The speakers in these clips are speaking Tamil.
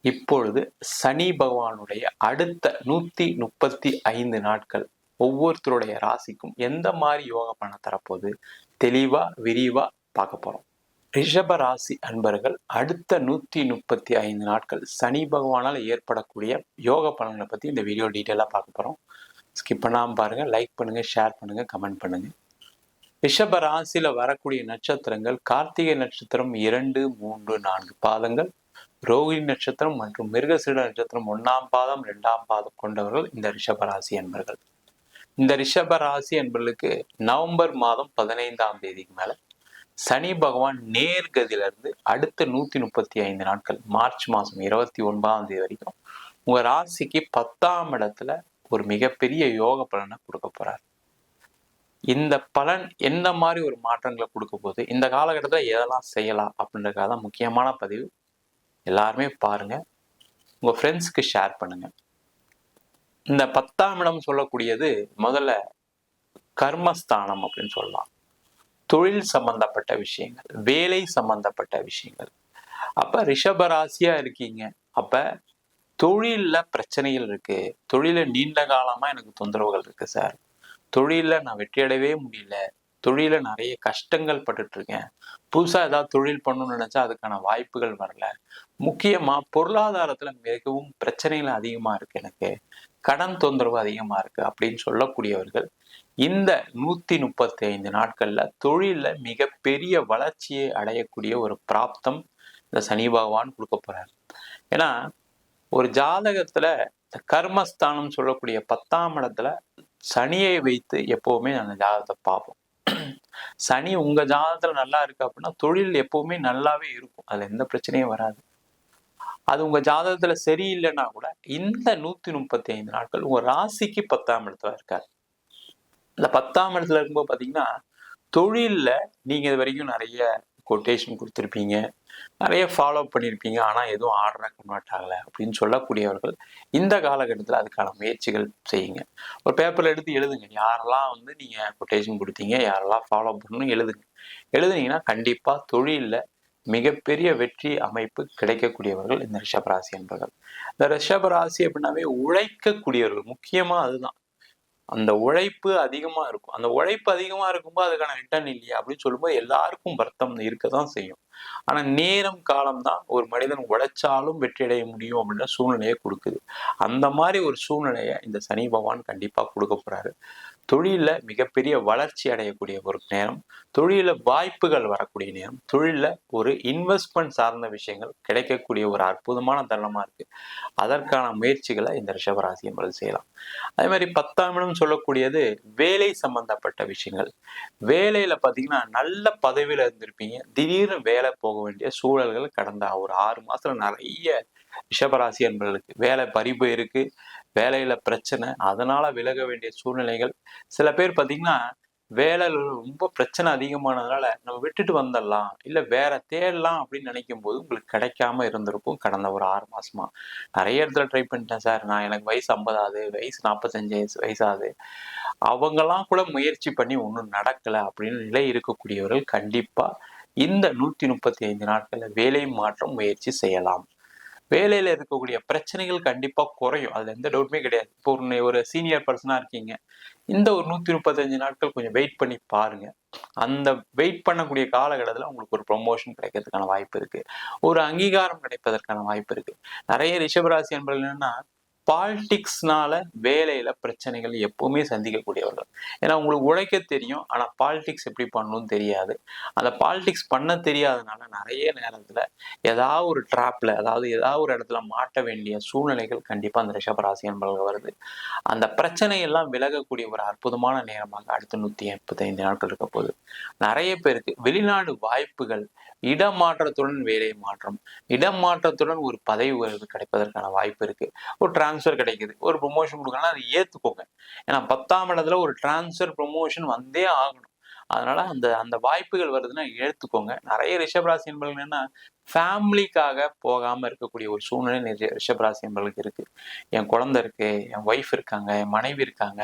இப்பொழுது சனி பகவானுடைய அடுத்த நூத்தி முப்பத்தி ஐந்து நாட்கள் ஒவ்வொருத்தருடைய ராசிக்கும் எந்த மாதிரி யோக பண்ண தரப்போகுது? தெளிவா விரிவா பார்க்க போறோம். ரிஷப ராசி அன்பர்கள் அடுத்த நூத்தி முப்பத்தி ஐந்து நாட்கள் சனி பகவானால் ஏற்படக்கூடிய யோக பலன்களை பத்தி இந்த வீடியோ டீட்டெயிலாக பார்க்க போறோம். ஸ்கிப் பண்ணாமல் பாருங்க லைக் பண்ணுங்க ஷேர் பண்ணுங்க கமெண்ட் பண்ணுங்க. ரிஷப ராசியில வரக்கூடிய நட்சத்திரங்கள் கார்த்திகை நட்சத்திரம் இரண்டு மூன்று நான்கு பாதங்கள். ரோகிணி நட்சத்திரம் மற்றும் மிருகசீட நட்சத்திரம் ஒன்றாம் பாதம் இரண்டாம் பாதம் கொண்டவர்கள் இந்த ரிஷபராசி என்பர்கள். இந்த ரிஷபராசி என்பர்களுக்கு நவம்பர் மாதம் பதினைந்தாம் தேதிக்கு மேல சனி பகவான் நேர்கதியிலிருந்து அடுத்த நூத்தி முப்பத்தி ஐந்து நாட்கள் மார்ச் மாதம் இருபத்தி ஒன்பதாம் தேதி வரைக்கும் உங்க ராசிக்கு பத்தாம் இடத்துல ஒரு மிகப்பெரிய யோக பலனை கொடுக்க போகிறார் இந்த பலன் எந்த மாதிரி ஒரு மாற்றங்களை கொடுக்க போகுது? இந்த காலகட்டத்தில் எதெல்லாம் செய்யலாம் அப்படின்றதுக்காக தான் முக்கியமான பதிவு. எல்லாருமே பாருங்க. உங்க ஃப்ரெண்ட்ஸ்க்கு ஷேர் பண்ணுங்க. இந்த பத்தாம் இடம் சொல்லக்கூடியது முதல்ல கர்மஸ்தானம் அப்படின்னு சொல்லலாம். தொழில் சம்பந்தப்பட்ட விஷயங்கள் வேலை சம்பந்தப்பட்ட விஷயங்கள். அப்ப ரிஷபராசியாக இருக்கீங்க. அப்ப தொழில்ல பிரச்சனைகள் இருக்கு. தொழில நீண்ட காலமா எனக்கு தொந்தரவுகள் இருக்கு சார் தொழில நான் வெற்றியடையவே முடியல. தொழில நிறைய கஷ்டங்கள் பட்டுட்டு இருக்கேன் புதுசா ஏதாவது தொழில் பண்ணணும்னு நினைச்சா அதுக்கான வாய்ப்புகள் வரல. முக்கியமா பொருளாதாரத்துல மிகவும் பிரச்சனைகள் அதிகமா இருக்கு எனக்கு. கடன் தொந்தரவு அதிகமா இருக்கு அப்படின்னு சொல்லக்கூடியவர்கள் இந்த நூத்தி முப்பத்தி ஐந்து நாட்கள்ல தொழில்ல மிகப்பெரிய வளர்ச்சியை அடையக்கூடிய ஒரு பிராப்தம் இந்த சனி பகவான் கொடுக்க போறாரு. ஏன்னா ஒரு ஜாதகத்துல இந்த கர்மஸ்தானம் சொல்லக்கூடிய பத்தாம் இடத்துல சனியை வைத்து எப்பவுமே அந்த ஜாதகத்தை பார்ப்போம். சனி உங்க ஜாதகத்துல நல்லா இருக்கு அப்படின்னா தொழில் எப்பவுமே நல்லாவே இருக்கும். அதுல எந்த பிரச்சனையும் வராது. அது உங்க ஜாதகத்துல சரியில்லைன்னா கூட இந்த நூத்தி முப்பத்தி ஐந்து நாட்கள் உங்க ராசிக்கு பத்தாம் இடத்துல இருக்காரு இந்த பத்தாம் இடத்துல இருக்கும்போது பாத்தீங்கன்னா தொழில்ல நீங்க இது வரைக்கும் நிறைய கொட்டேஷன் கொடுத்துருப்பீங்க. நிறைய ஃபாலோ பண்ணியிருப்பீங்க ஆனால் எதுவும் ஆர்டராக கன்வெர்ட் ஆகலை அப்படின்னு சொல்லக்கூடியவர்கள் இந்த காலகட்டத்தில் அதுக்கான முயற்சிகள் செய்யுங்க. ஒரு பேப்பரில் எடுத்து எழுதுங்க. யாரெல்லாம் வந்து நீங்கள் கொட்டேஷன் கொடுத்தீங்க யாரெல்லாம் ஃபாலோ பண்ணணும் எழுதுங்க. எழுதுனீங்கன்னா கண்டிப்பாக தொழிலில் மிகப்பெரிய வெற்றி அமைப்பு கிடைக்கக்கூடியவர்கள் இந்த ரிஷபராசி என்பவர்கள் இந்த ரிஷபராசி அப்படின்னாவே உழைக்கக்கூடியவர்கள். முக்கியமாக அதுதான். அந்த உழைப்பு அதிகமா இருக்கும். அந்த உழைப்பு அதிகமா இருக்கும்போது அதுக்கான ரிட்டர்ன் இல்லையா அப்படின்னு சொல்லும்போது எல்லாருக்கும் வருத்தம் இருக்கதான் செய்யும். ஆனா நேரம் காலம் தான் ஒரு மனிதன் உழைச்சாலும் வெற்றி அடைய முடியும் அப்படின்ற சூழ்நிலையை கொடுக்குது. அந்த மாதிரி ஒரு சூழ்நிலையை இந்த சனி பகவான் கண்டிப்பா கொடுக்க போறாரு. தொழில மிகப்பெரிய வளர்ச்சி அடையக்கூடிய ஒரு நேரம் தொழில வாய்ப்புகள் வரக்கூடிய நேரம் தொழில ஒரு இன்வெஸ்ட்மெண்ட் சார்ந்த விஷயங்கள் கிடைக்கக்கூடிய ஒரு அற்புதமான தருணமாக இருக்கு. அதற்கான முயற்சிகளை இந்த ரிஷபராசி என்பது செய்யலாம். அதே மாதிரி பத்தாம் இடம் சொல்லக்கூடியது வேலை சம்பந்தப்பட்ட விஷயங்கள். வேலையில பாத்தீங்கன்னா நல்ல பதவியில இருந்திருப்பீங்க. திடீர்னு வேலை போக வேண்டிய சூழல்கள் கடந்த ஒரு ஆறு மாசத்துல நிறைய ரிஷபராசி என்பவர்களுக்கு வேலை பறிப்பு இருக்கு வேலையில பிரச்சனை அதனால விலக வேண்டிய சூழ்நிலைகள். சில பேர் பார்த்தீங்கன்னா வேலையில ரொம்ப பிரச்சனை அதிகமானதுனால நம்ம விட்டுட்டு வந்துடலாம் இல்ல வேற தேடலாம் அப்படின்னு நினைக்கும் போது உங்களுக்கு கிடைக்காம இருந்திருக்கும் கடந்த ஒரு ஆறு மாசமா. நிறைய இடத்துல ட்ரை பண்ணிட்டேன் சார் நான் எனக்கு வயசு ஐம்பதாவது வயசு நாற்பத்தஞ்சு வயசு வயசாகுது. அவங்கெல்லாம் கூட முயற்சி பண்ணி ஒன்றும் நடக்கல அப்படின்னு நிலை இருக்கக்கூடியவர்கள் கண்டிப்பா இந்த நூத்தி முப்பத்தி ஐந்து நாட்கள்ல வேலை மாற்றம் முயற்சி செய்யலாம். வேலையில இருக்கக்கூடிய பிரச்சனைகள் கண்டிப்பா குறையும். அதுல எந்த டவுட்டுமே கிடையாது. இப்போ ஒரு ஒரு சீனியர் பர்சனா இருக்கீங்க. இந்த ஒரு நூத்தி முப்பத்தஞ்சு நாட்கள் கொஞ்சம் வெயிட் பண்ணி பாருங்க. அந்த வெயிட் பண்ணக்கூடிய காலகட்டத்தில் உங்களுக்கு ஒரு ப்ரொமோஷன் கிடைக்கிறதுக்கான வாய்ப்பு இருக்கு. ஒரு அங்கீகாரம் கிடைப்பதற்கான வாய்ப்பு இருக்கு. நிறைய ரிஷபராசி என்பர்கள் என்னன்னா பாலிடிக்ஸ்னால வேலையில பிரச்சனைகள் எப்பவுமே சந்திக்கக்கூடியவர்கள். ஏன்னா உங்களுக்கு உழைக்க தெரியும் ஆனா பாலிடிக்ஸ் எப்படி பண்ணணும்னு தெரியாது. அந்த பாலிடிக்ஸ் பண்ண தெரியாதனால நிறைய நேரத்துல ஏதாவது ஒரு ட்ராப்ல அதாவது ஏதாவது ஒரு இடத்துல மாட்ட வேண்டிய சூழ்நிலைகள் கண்டிப்பா அந்த ரிஷபராசி என்பவர்கள் வருது. அந்த பிரச்சனை எல்லாம் விலகக்கூடிய ஒரு அற்புதமான நேரமாக அடுத்த நூத்தி எண்பத்தைந்து நாட்கள் இருக்க போகுது. நிறைய பேருக்கு வெளிநாடு வாய்ப்புகள் இடமாற்றத்துடன் வேலை மாற்றம். இடமாற்றத்துடன் ஒரு பதவி உயர்வு கிடைப்பதற்கான வாய்ப்பு இருக்கு. ஒரு டிரான்ஸ்ஃபர் கிடைக்குது. ஒரு ப்ரொமோஷன் கொடுக்கணும் அதை ஏத்துக்கோங்க. ஏன்னா பத்தாம் இடத்துல ஒரு டிரான்ஸ்ஃபர் ப்ரொமோஷன் வந்தே ஆகணும். அதனால அந்த அந்த வாய்ப்புகள் வருதுன்னா எடுத்துக்கோங்க நிறைய ரிஷபராசி என்பர்கள் என்னன்னா ஃபேமிலிக்காக போகாம இருக்கக்கூடிய ஒரு சூழ்நிலை நிறைய ரிஷபராசி என்பர்களுக்கு இருக்கு. என் குழந்தை இருக்கு என் ஒய்ஃப் இருக்காங்க என் மனைவி இருக்காங்க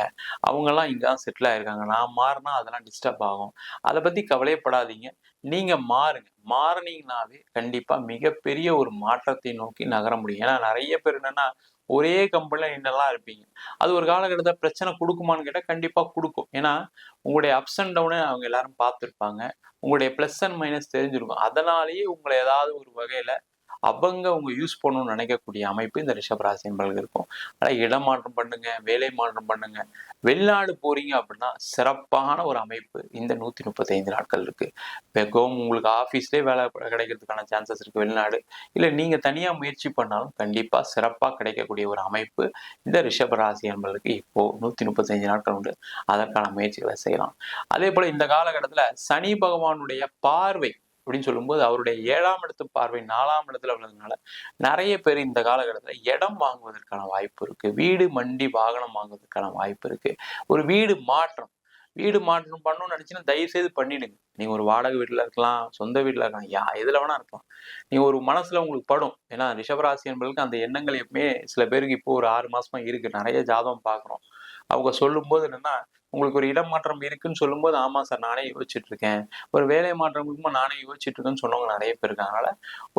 அவங்கெல்லாம் இங்கே தான் செட்டில் ஆயிருக்காங்க. நான் மாறினா அதெல்லாம் டிஸ்டர்ப் ஆகும். அதை பத்தி கவலைப்படாதீங்க நீங்க மாறுங்க. மாறினீங்கனாவே கண்டிப்பா மிகப்பெரிய ஒரு மாற்றத்தை நோக்கி நகர முடியும். ஏன்னா நிறைய பேர் என்னன்னா ஒரே கம்பெனியில் நின்னெல்லாம் இருப்பீங்க. அது ஒரு காலகட்டத்தில் பிரச்சனை கொடுக்குமான்னு கேட்டால் கண்டிப்பாக கொடுக்கும். ஏன்னா உங்களுடைய அப்ஸ் அண்ட் டவுனை அவங்க எல்லாரும் பார்த்துருப்பாங்க. உங்களுடைய ப்ளஸ் அண்ட் மைனஸ் தெரிஞ்சிருக்கும். அதனாலேயே உங்களை ஏதாவது ஒரு வகையில் அவங்க அவங்க யூஸ் பண்ணணும்னு நினைக்கக்கூடிய அமைப்பு இந்த ரிஷபராசி என்பர்களுக்கு இருக்கும். ஆனால் இடமாற்றம் பண்ணுங்க வேலை மாற்றம் பண்ணுங்க. வெளிநாடு போறீங்க அப்படின்னா சிறப்பான ஒரு அமைப்பு இந்த நூத்தி முப்பத்தைந்து நாட்கள் இருக்கு. மிகவும் உங்களுக்கு ஆஃபீஸ்லேயே வேலை கிடைக்கிறதுக்கான சான்சஸ் இருக்கு வெளிநாடு. இல்லை நீங்க தனியா முயற்சி பண்ணாலும் கண்டிப்பா சிறப்பா கிடைக்கக்கூடிய ஒரு அமைப்பு இந்த ரிஷபராசி என்பதற்கு இப்போ நூத்தி முப்பத்தஞ்சு நாட்கள் உண்டு. அதற்கான முயற்சிகளை செய்யலாம். அதே போல இந்த காலகட்டத்தில் சனி பகவானுடைய பார்வை அப்படின்னு சொல்லும்போது அவருடைய ஏழாம் இடத்து பார்வை நாலாம் இடத்துல உள்ளதுனால நிறைய பேர் இந்த காலகட்டத்தில் இடம் வாங்குவதற்கான வாய்ப்பு இருக்கு. வீடு மண்டி வாகனம் வாங்குவதற்கான வாய்ப்பு இருக்கு. ஒரு வீடு மாற்றம். வீடு மாற்றம் பண்ணணும்னு நினச்சின்னா தயவு செய்து பண்ணிடுங்க. நீங்கள் ஒரு வாடகை வீட்டில் இருக்கலாம் சொந்த வீட்டில் இருக்கலாம் யா எதில் வேணா இருக்கலாம். நீங்கள் ஒரு மனசில் உங்களுக்கு படும். ஏன்னா ரிஷபராசி என்பதுக்கு அந்த எண்ணங்கள் எப்பவுமே சில பேருக்கு இப்போ ஒரு ஆறு மாதமாக இருக்கு. நிறைய ஜாதகம் பார்க்குறோம் அவங்க சொல்லும்போது என்னென்னா உங்களுக்கு ஒரு இடம் மாற்றம் இருக்குன்னு சொல்லும்போது ஆமா சார் நானே யோசிச்சுட்டு இருக்கேன். ஒரு வேலை மாற்றம் இருக்கும்போது நானே யோசிச்சுட்டு இருக்கேன்னு சொன்னவங்க நிறைய பேர் இருக்காங்க அதனால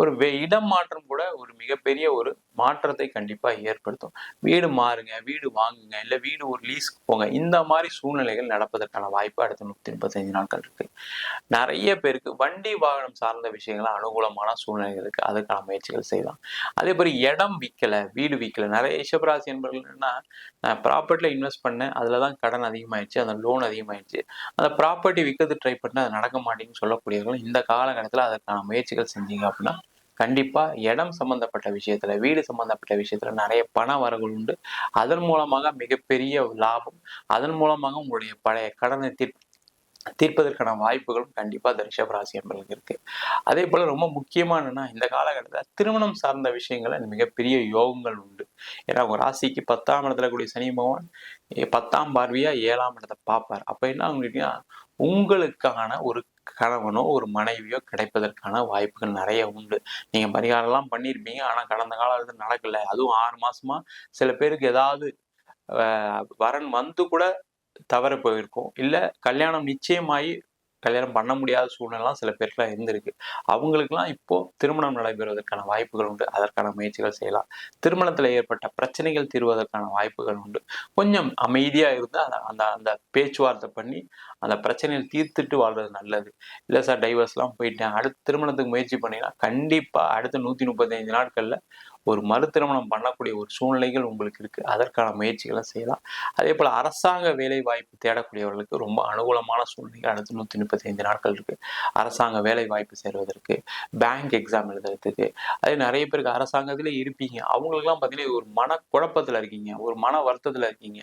ஒரு இடம் மாற்றம் கூட ஒரு மிகப்பெரிய ஒரு மாற்றத்தை கண்டிப்பாக ஏற்படுத்தும். வீடு மாறுங்க வீடு வாங்குங்க இல்லை வீடு ஒரு லீஸ்க்கு போங்க இந்த மாதிரி சூழ்நிலைகள் நடப்பதற்கான வாய்ப்பு அடுத்த நூற்றி முப்பத்தஞ்சு நாட்கள் இருக்கு. நிறைய பேருக்கு வண்டி வாகனம் சார்ந்த விஷயங்கள் அனுகூலமான சூழ்நிலைகள் இருக்கு. அதுக்கான முயற்சிகள் செய்யலாம். அதே மாதிரி இடம் விற்கல வீடு விற்கல நிறைய ரிஷபராசி என்பர்கள் என்னன்னா நான் ப்ராப்பர்ட்டியில் இன்வெஸ்ட் பண்ணேன் அதுலதான் கடன் அதிகமாக அதிகமாயிடுச்சு அந்த லோன் அதிகமாயிடுச்சு. அந்த ப்ராப்பர்ட்டி விற்கிறது ட்ரை பண்ணி அது நடக்க மாட்டேங்குன்னு சொல்லக்கூடியவர்கள் இந்த காலகட்டத்தில் அதற்கான முயற்சிகள் செஞ்சீங்க அப்படின்னா கண்டிப்பா இடம் சம்பந்தப்பட்ட விஷயத்துல வீடு சம்பந்தப்பட்ட விஷயத்துல நிறைய பண வரவுகள் உண்டு. அதன் மூலமாக மிகப்பெரிய லாபம் அதன் மூலமாக உங்களுடைய பழைய கடனை தீர்ப்பு தீர்ப்பதற்கான வாய்ப்புகளும் கண்டிப்பா இந்த ரிஷபராசி என்பவர்களுக்கு இருக்கு. அதே போல ரொம்ப முக்கியமானன்னா இந்த காலகட்டத்தில் திருமணம் சார்ந்த விஷயங்கள மிகப்பெரிய யோகங்கள் உண்டு. ஏன்னா உங்க ராசிக்கு பத்தாம் இடத்துல கூடிய சனி பகவான் பத்தாம் பார்வையா ஏழாம் இடத்தை பார்ப்பார். அப்ப என்ன உங்களுக்கு உங்களுக்கான ஒரு கணவனோ ஒரு மனைவியோ கிடைப்பதற்கான வாய்ப்புகள் நிறைய உண்டு. நீங்க பரிகாரம் எல்லாம் பண்ணியிருப்பீங்க ஆனா கடந்த காலத்தில் நடக்கல. அதுவும் ஆறு மாசமா சில பேருக்கு ஏதாவது வரன் வந்து கூட தவற போயிருக்கும். இல்லை கல்யாணம் நிச்சயமாகி கல்யாணம் பண்ண முடியாத சூழ்நிலாம் சில பேருக்குலாம் இருந்திருக்கு. அவங்களுக்குலாம் இப்போ திருமணம் நடைபெறுவதற்கான வாய்ப்புகள் உண்டு. அதற்கான முயற்சிகள் செய்யலாம். திருமணத்தில் ஏற்பட்ட பிரச்சனைகள் தீர்வதற்கான வாய்ப்புகள் உண்டு. கொஞ்சம் அமைதியா இருந்து அந்த அந்த அந்த பேச்சுவார்த்தை பண்ணி அந்த பிரச்சனையில் தீர்த்துட்டு வாழ்றது நல்லது. இல்லை சார் டைவர்ஸ்லாம் போயிட்டேன். அடுத்த திருமணத்துக்கு முயற்சி பண்ணீங்கன்னா கண்டிப்பா அடுத்த நூத்தி முப்பத்தி நாட்கள்ல ஒரு மறு திருமணம் பண்ணக்கூடிய ஒரு சூழ்நிலைகள் உங்களுக்கு இருக்குது அதற்கான முயற்சிகளை செய்யலாம். அதே போல் அரசாங்க வேலை வாய்ப்பு தேடக்கூடியவர்களுக்கு ரொம்ப அனுகூலமான சூழ்நிலைகள் அடுத்து நூற்றி முப்பத்தி ஐந்து நாட்கள் இருக்குது அரசாங்க வேலை வாய்ப்பு சேருவதற்கு பேங்க் எக்ஸாம் எழுதுறதுக்கு அதே நிறைய பேருக்கு அரசாங்கத்தில் இருப்பீங்க. அவங்களுக்குலாம் பார்த்தீங்கன்னா ஒரு மன குழப்பத்தில் இருக்கீங்க. ஒரு மன வருத்தத்தில் இருக்கீங்க.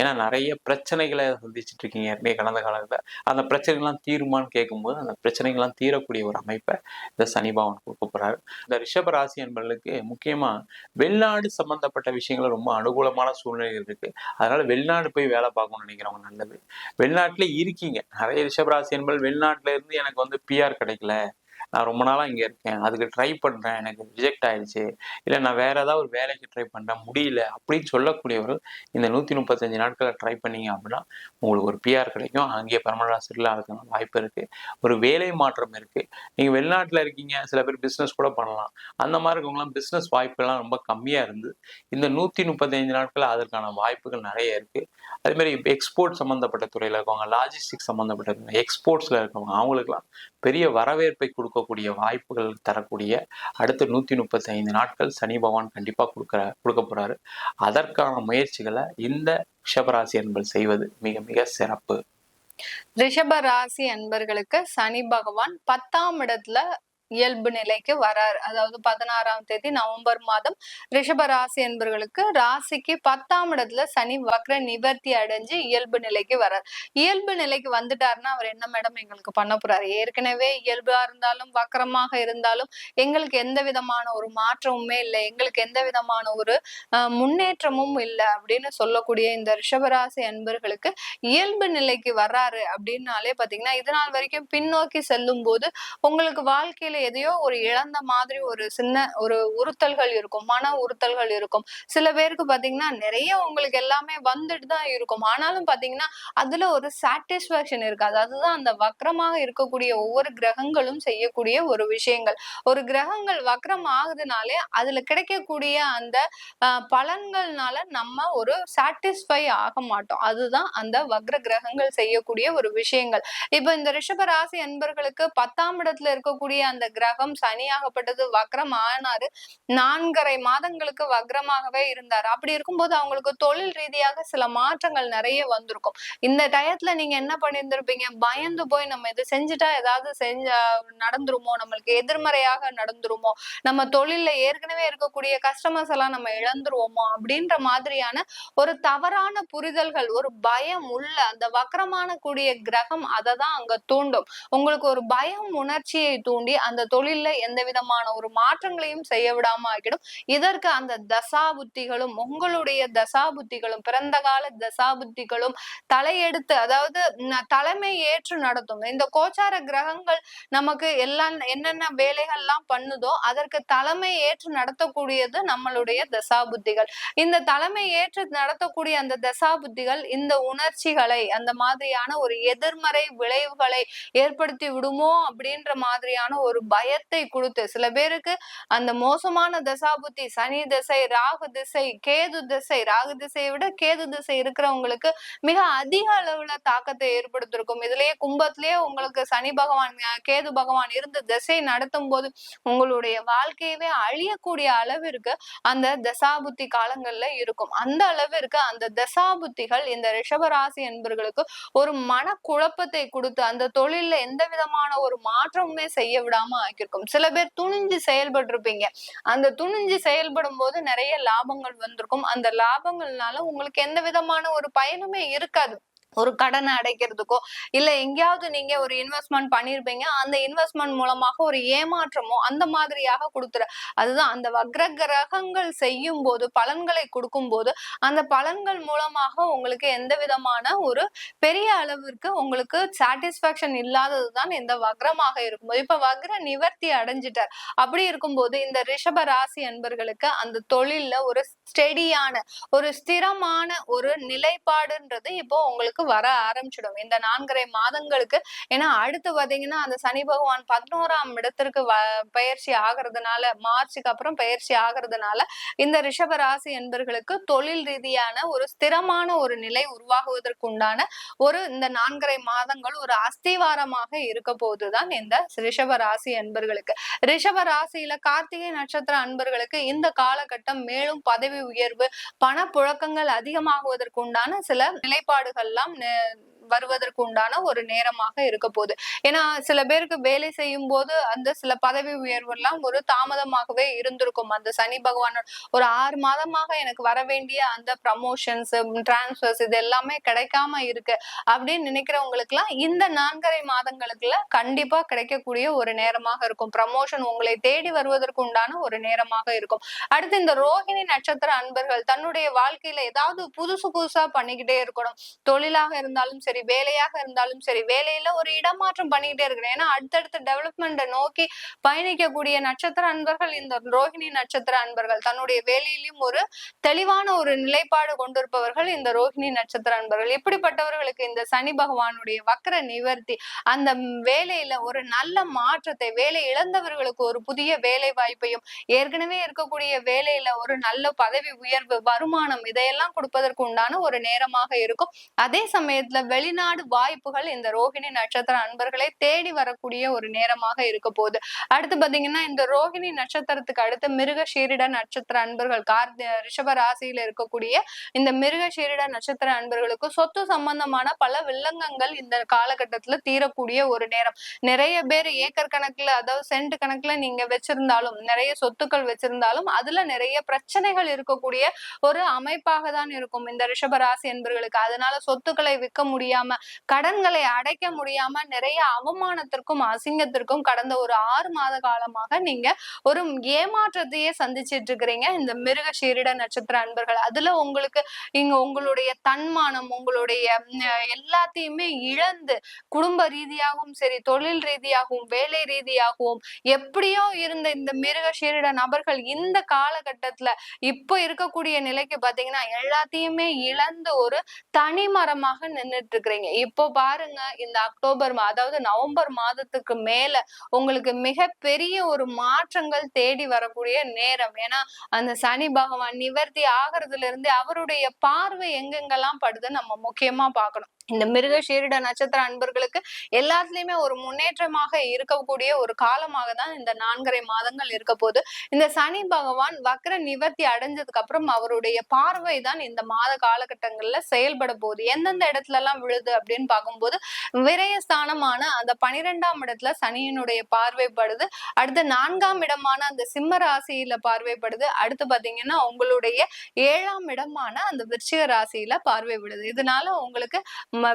ஏன்னா நிறைய பிரச்சனைகளை சந்திச்சுட்டு இருக்கீங்க. ஏற்கனவே கடந்த காலத்தில். அந்த பிரச்சனைகள்லாம் தீருமான்னு கேட்கும்போது அந்த பிரச்சனைகள்லாம் தீரக்கூடிய ஒரு அமைப்பை இந்த சனிபாவன் கொடுக்க போகிறாரு இந்த ரிஷப ராசி என்பவர்களுக்கு முக்கிய முக்கியமா வெளிநாடு சம்பந்தப்பட்ட விஷயங்கள் ரொம்ப அனுகூலமான சூழ்நிலைகள் இருக்கு. அதனால வெளிநாடு போய் வேலை பார்க்கணும்னு நினைக்கிறவங்க நல்லது. வெளிநாட்டுல இருக்கீங்க. நிறைய ரிஷபராசி என்பது வெளிநாட்டுல இருந்து எனக்கு வந்து பிஆர் கிடைக்கல. நான் ரொம்ப நாளாக இங்கே இருக்கேன். அதுக்கு ட்ரை பண்ணுறேன் எனக்கு ரிஜெக்ட் ஆயிடுச்சு. இல்லை நான் வேற ஏதாவது ஒரு வேலைக்கு ட்ரை பண்ணுறேன் முடியல. அப்படின்னு சொல்லக்கூடியவர்கள் இந்த நூற்றி முப்பத்தஞ்சு நாட்களை ட்ரை பண்ணீங்க அப்படின்னா உங்களுக்கு ஒரு பிஆர் கிடைக்கும். அங்கேயே பரமனா செட்டில் ஆகிறதுக்கான வாய்ப்பு இருக்குது ஒரு வேலை மாற்றம் இருக்குது நீங்கள் வெளிநாட்டில் இருக்கீங்க. சில பேர் பிஸ்னஸ் கூட பண்ணலாம். அந்த மாதிரி இருக்கவங்களாம் பிஸ்னஸ் வாய்ப்புகள்லாம் ரொம்ப கம்மியாக இருந்து இந்த நூற்றி முப்பத்தஞ்சு நாட்கள் அதற்கான வாய்ப்புகள் நிறைய இருக்குது அதேமாதிரி எக்ஸ்போர்ட் சம்மந்தப்பட்ட துறையில் இருக்கவங்க லாஜிஸ்டிக் சம்மந்தப்பட்ட எக்ஸ்போர்ட்ஸில் இருக்கவங்க அவங்களுக்குலாம் பெரிய வரவேற்பை கொடுக்க கொடுக்கக்கூடிய வாய்ப்புகள் தரக்கூடிய அடுத்த நூத்தி முப்பத்தி ஐந்து நாட்கள் சனி பகவான் கண்டிப்பா கொடுக்குற கொடுக்க போறாரு. அதற்கான முயற்சிகளை இந்த ரிஷபராசி என்பது செய்வது மிக மிக சிறப்பு. ரிஷப ராசி அன்பர்களுக்கு சனி பகவான் பத்தாம் இடத்துல இயல்பு நிலைக்கு வராரு. அதாவது பதினாறாம் தேதி நவம்பர் மாதம் ரிஷப ராசி என்பவர்களுக்கு ராசிக்கு பத்தாம் இடத்துல சனி வக்ர நிவர்த்தி அடைஞ்சு இயல்பு நிலைக்கு வரார். இயல்பு நிலைக்கு வந்துட்டாருன்னா அவர் என்ன மேடம் எங்களுக்கு பண்ண போறாரு? ஏற்கனவே இயல்பா இருந்தாலும் வக்கரமாக இருந்தாலும் எங்களுக்கு எந்த விதமான ஒரு மாற்றமுமே இல்லை. எங்களுக்கு எந்த விதமான ஒரு அஹ், முன்னேற்றமும் இல்லை அப்படின்னு சொல்லக்கூடிய இந்த ரிஷபராசி அன்பர்களுக்கு இயல்பு நிலைக்கு வர்றாரு அப்படின்னாலே பாத்தீங்கன்னா இது நாள் வரைக்கும் பின்னோக்கி செல்லும் போது உங்களுக்கு வாழ்க்கையில வாழ்க்கையில எதையோ ஒரு இழந்த மாதிரி ஒரு சின்ன ஒரு உறுத்தல்கள் இருக்கும் மன உறுத்தல்கள் இருக்கும். சில பேருக்கு பாத்தீங்கன்னா நிறைய உங்களுக்கு எல்லாமே வந்துட்டு தான் இருக்கும். ஆனாலும் பாத்தீங்கன்னா அதுல ஒரு சாட்டிஸ்பாக்சன் இருக்காது அதுதான் அந்த வக்ரமாக இருக்கக்கூடிய ஒவ்வொரு கிரகங்களும் செய்யக்கூடிய ஒரு விஷயங்கள். ஒரு கிரகங்கள் வக்ரம் ஆகுதுனாலே அதுல கிடைக்கக்கூடிய அந்த பலன்கள்னால நம்ம ஒரு சாட்டிஸ்ஃபை ஆக மாட்டோம். அதுதான் அந்த வக்ர கிரகங்கள் செய்யக்கூடிய ஒரு விஷயங்கள். இப்ப இந்த ரிஷப ராசி அன்பர்களுக்கு பத்தாம் இடத்துல இருக்கக்கூடிய அந்த கிரகம் சனியாகப்பட்டது வக்ரம் ஆனாரு. நான்கரை மாதங்களுக்கு வக்ரமாகவே இருந்தார். அப்படி இருக்கும்போது அவங்களுக்கு தொழில் ரீதியாக சில மாற்றங்கள் நிறைய வந்திருக்கும். இந்த டயத்துல நீங்க என்ன பண்ணியிருந்திருப்பீங்க? பயந்து போய் நம்ம இது செஞ்சுட்டா ஏதாவது செஞ்ச நடந்துருமோ? நம்மளுக்கு எதிர்மறையாக நடந்துருமோ? நம்ம தொழில்ல ஏற்கனவே இருக்கக்கூடிய கஸ்டமர்ஸ் எல்லாம் நம்ம இழந்துருவோமோ? அப்படின்ற மாதிரியான ஒரு தவறான புரிதல்கள் ஒரு பயம் உள்ள அந்த வக்கரமான கூடிய கிரகம் அதை தான் அங்க தூண்டும். உங்களுக்கு ஒரு பயம் உணர்ச்சியை தூண்டி அந்த தொழில்ல எந்த விதமான ஒரு மாற்றங்களையும் செய்ய விடாம ஆக்கிடும். இதற்கு அந்த தசா புத்திகளும் உங்களுடைய தசா புத்திகளும் பிறந்த கால தசாபுத்திகளும் தலையெடுத்து அதாவது தலைமை ஏற்று நடத்தும் இந்த கோச்சார கிரகங்கள் நமக்கு எல்லாம் என்னென்ன வேலைகள்லாம் பண்ணுதோ அதற்கு தலைமை ஏற்று நடத்தக்கூடியது நம்மளுடைய தசாபுத்திகள். இந்த தலைமை ஏற்று நடத்தக்கூடிய அந்த தசா புத்திகள் இந்த உணர்ச்சிகளை அந்த மாதிரியான ஒரு எதிர்மறை விளைவுகளை ஏற்படுத்தி விடுமோ அப்படின்ற மாதிரியான ஒரு பயத்தை கொடுத்து சில பேருக்கு அந்த மோசமான தசாபுத்தி சனி திசை ராகு திசை கேது திசை ராகு திசையை விட கேது திசை இருக்கிறவங்களுக்கு மிக அதிக அளவுல தாக்கத்தை ஏற்படுத்திருக்கும். இதுலயே கும்பத்திலேயே உங்களுக்கு சனி பகவான் கேது பகவான் இருந்து திசை நடத்தும் போது உங்களுடைய வாழ்க்கையவே அழியக்கூடிய அளவிற்கு அந்த தசாபுத்தி காலங்கள்ல இருக்கும். அந்த அளவிற்கு அந்த தசாபுத்திகள் இந்த ரிஷபராசி என்பவர்களுக்கு ஒரு மன குழப்பத்தை கொடுத்து அந்த தொழில்ல எந்த விதமான ஒரு மாற்றமுமே செய்ய விடாம ஆக்கியிருக்கும். சில பேர் துணிஞ்சு செயல்பட்டிருப்பீங்க. அந்த துணிஞ்சு செயல்படும் போது நிறைய லாபங்கள் வந்திருக்கும். அந்த லாபங்கள்னால உங்களுக்கு எந்த விதமான ஒரு பயனுமே இருக்காது. ஒரு கடனை அடைக்கிறதுக்கோ இல்ல எங்கேயாவது நீங்க ஒரு இன்வெஸ்ட்மெண்ட் பண்ணிருப்பீங்க அந்த இன்வெஸ்ட்மெண்ட் மூலமாக ஒரு ஏமாற்றமோ அந்த மாதிரியாக கொடுத்துற அதுதான் அந்த வக்ர கிரகங்கள் செய்யும் போது பலன்களை கொடுக்கும் போது அந்த பலன்கள் மூலமாக உங்களுக்கு எந்த விதமான ஒரு பெரிய அளவிற்கு உங்களுக்கு சாட்டிஸ்பாக்சன் இல்லாதது தான் இந்த வக்ரமாக இருக்கும்போது. இப்ப வக்ர நிவர்த்தி அடைஞ்சிட்டார். அப்படி இருக்கும்போது இந்த ரிஷப ராசி அன்பர்களுக்கு அந்த தொழில்ல ஒரு ஸ்டெடியான ஒரு ஸ்திரமான ஒரு நிலைப்பாடுன்றது இப்போ உங்களுக்கு வர ஆரம்பிச்சிடும். இந்த நான்கரை மாதங்களுக்கு ஏன்னா அடுத்து பாத்தீங்கன்னா அந்த சனி பகவான் பதினோராம் இடத்திற்கு வ பயிற்சி ஆகிறதுனால மார்ச்சுக்கு அப்புறம் பயிற்சி ஆகிறதுனால இந்த ரிஷப ராசி என்பர்களுக்கு தொழில் ரீதியான ஒரு ஸ்திரமான ஒரு நிலை உருவாகுவதற்கு உண்டான ஒரு இந்த நான்கரை மாதங்கள் ஒரு அஸ்திவாரமாக இருக்க போதுதான் இந்த ரிஷப ராசி அன்பர்களுக்கு ரிஷப ராசியில கார்த்திகை நட்சத்திர அன்பர்களுக்கு இந்த காலகட்டம் மேலும் பதவி உயர்வு பணப்புழக்கங்கள் அதிகமாகுவதற்கு உண்டான சில நிலைப்பாடுகள்லாம் सामने வருவதற்கு உண்டான ஒரு நேரமாக இருக்க போகுது. ஏன்னா சில பேருக்கு வேலை செய்யும் போது அந்த சில பதவி உயர்வு எல்லாம் ஒரு தாமதமாகவே இருந்திருக்கும். அந்த சனி பகவான் ஒரு ஆறு மாதமாக எனக்கு வர வேண்டிய அந்த ப்ரமோஷன்ஸ் டிரான்ஸ்ஃபர்ஸ் இது எல்லாமே கிடைக்காம இருக்கு அப்படின்னு நினைக்கிறவங்களுக்கு எல்லாம் இந்த நான்கரை மாதங்களுக்குள்ள கண்டிப்பா கிடைக்கக்கூடிய ஒரு நேரமாக இருக்கும். ப்ரமோஷன் உங்களை தேடி வருவதற்கு உண்டான ஒரு நேரமாக இருக்கும். அடுத்து இந்த ரோஹிணி நட்சத்திர அன்பர்கள் தன்னுடைய வாழ்க்கையில ஏதாவது புதுசு புதுசா பண்ணிக்கிட்டே இருக்கணும். தொழிலாக இருந்தாலும் சரி சரி வேலையாக இருந்தாலும் சரி வேலையில ஒரு இடமாற்றம் பண்ணிக்கிட்டே இருக்கிறேன். ஏன்னா அடுத்தடுத்த டெவலப்மெண்ட்டை நோக்கி பயணிக்கக்கூடிய நட்சத்திர அன்பர்கள் இந்த ரோஹிணி நட்சத்திர அன்பர்கள் தன்னுடைய வேலையிலும் ஒரு தெளிவான ஒரு நிலைப்பாடு கொண்டிருப்பவர்கள் இந்த ரோஹிணி நட்சத்திர அன்பர்கள். இப்படிப்பட்டவர்களுக்கு இந்த சனி பகவானுடைய வக்கர நிவர்த்தி அந்த வேலையில ஒரு நல்ல மாற்றத்தை வேலை இழந்தவர்களுக்கு ஒரு புதிய வேலை வாய்ப்பையும் ஏற்கனவே இருக்கக்கூடிய வேலையில ஒரு நல்ல பதவி உயர்வு வருமானம் இதையெல்லாம் கொடுப்பதற்கு உண்டான ஒரு நேரமாக இருக்கும். அதே சமயத்துல வெளி வெளிநாடு வாய்ப்புகள் இந்த ரோஹிணி நட்சத்திர அன்பர்களை தேடி வரக்கூடிய ஒரு நேரமாக இருக்க போகுது. அடுத்து பாத்தீங்கன்னா இந்த ரோஹிணி நட்சத்திரத்துக்கு அடுத்து மிருக சீரிட நட்சத்திர அன்பர்கள் கார் ரிஷப ராசியில இருக்கக்கூடிய இந்த மிருக சீரிட நட்சத்திர அன்பர்களுக்கு சொத்து சம்பந்தமான பல வில்லங்கங்கள் இந்த காலகட்டத்துல தீரக்கூடிய ஒரு நேரம். நிறைய பேர் ஏக்கர் கணக்குல அதாவது சென்ட் கணக்குல நீங்க வச்சிருந்தாலும் நிறைய சொத்துக்கள் வச்சிருந்தாலும் அதுல நிறைய பிரச்சனைகள் இருக்கக்கூடிய ஒரு அமைப்பாக தான் இருக்கும் இந்த ரிஷப ராசி என்பர்களுக்கு அதனால சொத்துக்களை விற்க முடியாம கடன்களை அடைக்க முடியாம நிறைய அவமானத்திற்கும் அசிங்கத்திற்கும் கடந்த ஒரு ஆறு மாத காலமாக நீங்க ஒரு ஏமாற்றத்தையே சந்திச்சிட்டு இருக்கிறீங்க. இந்த மிருக சீரிட நட்சத்திர அன்பர்கள் அதுல உங்களுக்கு இங்க உங்களுடைய தன்மானம் உங்களுடைய எல்லாத்தையுமே இழந்து குடும்ப ரீதியாகவும் சரி தொழில் ரீதியாகவும் வேலை ரீதியாகவும் எப்படியோ இருந்த இந்த மிருக சீரிட நபர்கள் இந்த காலகட்டத்துல இப்போ இருக்கக்கூடிய நிலைக்கு பாத்தீங்கன்னா எல்லாத்தையுமே இழந்து ஒரு தனி மரமாக நின்னுட்டு இருக்கிறீங்க இப்போ பாருங்க இந்த அக்டோபர் அதாவது நவம்பர் மாதத்துக்கு மேல உங்களுக்கு மிகப்பெரிய ஒரு மாற்றங்கள் தேடி வரக்கூடிய நேரம். ஏன்னா அந்த சனி பகவான் நிவர்த்தி ஆகிறதுல இருந்து அவருடைய பார்வை எங்கெங்கெல்லாம் படுது நம்ம முக்கியமா பார்க்கணும் இந்த மிருக சீரிட நட்சத்திர அன்பர்களுக்கு எல்லாத்துலயுமே ஒரு முன்னேற்றமாக இருக்கக்கூடிய ஒரு காலமாக தான் இந்த நான்கரை மாதங்கள் இருக்க போது இந்த சனி பகவான் வக்ர நிவர்த்தி அடைஞ்சதுக்கு அப்புறம் அவருடைய பார்வை தான் இந்த மாத காலகட்டங்கள்ல செயல்பட போகுது. எந்தெந்த இடத்துல எல்லாம் விழுது அப்படின்னு பார்க்கும்போது விரயஸ்தானமான அந்த பனிரெண்டாம் இடத்துல சனியினுடைய பார்வைப்படுது அடுத்து நான்காம் இடமான அந்த சிம்ம ராசியில பார்வைப்படுது அடுத்து பாத்தீங்கன்னா உங்களுடைய ஏழாம் இடமான அந்த விருச்சிக ராசியில பார்வை விடுது இதனால உங்களுக்கு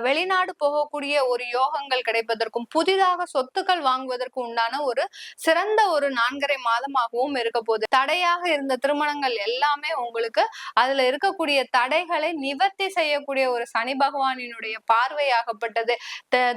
வெளிநாடு போகக்கூடிய ஒரு யோகங்கள் கிடைப்பதற்கும் புதிதாக சொத்துக்கள் வாங்குவதற்கு உண்டான ஒரு சிறந்த ஒரு நான்கரை மாதமாகவும் இருக்க போகுது. தடையாக இருந்த திருமணங்கள் எல்லாமே உங்களுக்கு அதுல இருக்கக்கூடிய தடைகளை நிவர்த்தி செய்யக்கூடிய ஒரு சனி பகவானினுடைய பார்வையாகப்பட்டது.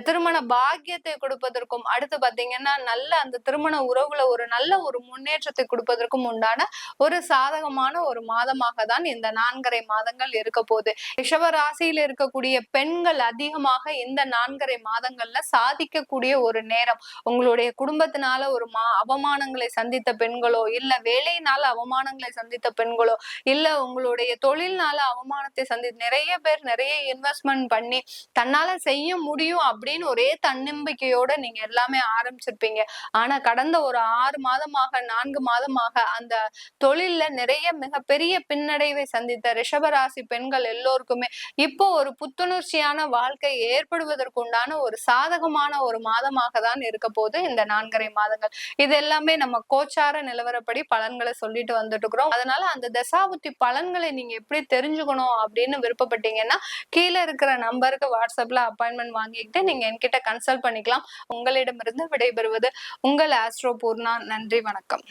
திருமண பாக்கியத்தை கொடுப்பதற்கும் அடுத்து பாத்தீங்கன்னா நல்ல அந்த திருமண உறவுல ஒரு நல்ல ஒரு முன்னேற்றத்தை கொடுப்பதற்கும் உண்டான ஒரு சாதகமான ஒரு மாதமாக தான் இந்த நான்கரை மாதங்கள் இருக்க போகுது. ரிஷப ராசியில இருக்கக்கூடிய பெண்கள் அதிகமாக இந்த நான்கரை மாதங்கள்ல சாதிக்கக்கூடிய ஒரு நேரம். உங்களுடைய குடும்பத்தினால ஒரு மா அவமானங்களை சந்தித்த பெண்களோ இல்ல வேலையினால அவமானங்களை சந்தித்த பெண்களோ இல்ல உங்களுடைய தொழில்னால அவமானத்தை சந்தி நிறைய பேர் நிறைய இன்வெஸ்ட்மெண்ட் பண்ணி தன்னால செய்ய முடியும் அப்படின்னு ஒரே தன்னம்பிக்கையோட நீங்க எல்லாமே ஆரம்பிச்சிருப்பீங்க. ஆனா கடந்த ஒரு ஆறு மாதமாக நான்கு மாதமாக அந்த தொழில்ல நிறைய மிகப்பெரிய பின்னடைவை சந்தித்த ரிஷபராசி பெண்கள் எல்லோருக்குமே இப்போ ஒரு புத்துணர்ச்சியான வாழ்க்கை ஏற்படுவதற்கு உண்டான ஒரு சாதகமான ஒரு மாதமாக தான் இருக்க போது இந்த நான்கரை மாதங்கள். இது எல்லாமே நம்ம கோச்சார நிலவரப்படி பலன்களை சொல்லிட்டு வந்துட்டு இருக்கிறோம் அதனால அந்த தசாபுத்தி பலன்களை நீங்க எப்படி தெரிஞ்சுக்கணும் அப்படின்னு விருப்பப்பட்டீங்கன்னா கீழே இருக்கிற நம்பருக்கு வாட்ஸ்அப்ல அப்பாயின்மெண்ட் வாங்கிக்கிட்டு நீங்க என்கிட்ட கன்சல்ட் பண்ணிக்கலாம். உங்களிடமிருந்து விடைபெறுவது உங்கள் ஆஸ்ட்ரோ பூர்ணா. நன்றி வணக்கம்.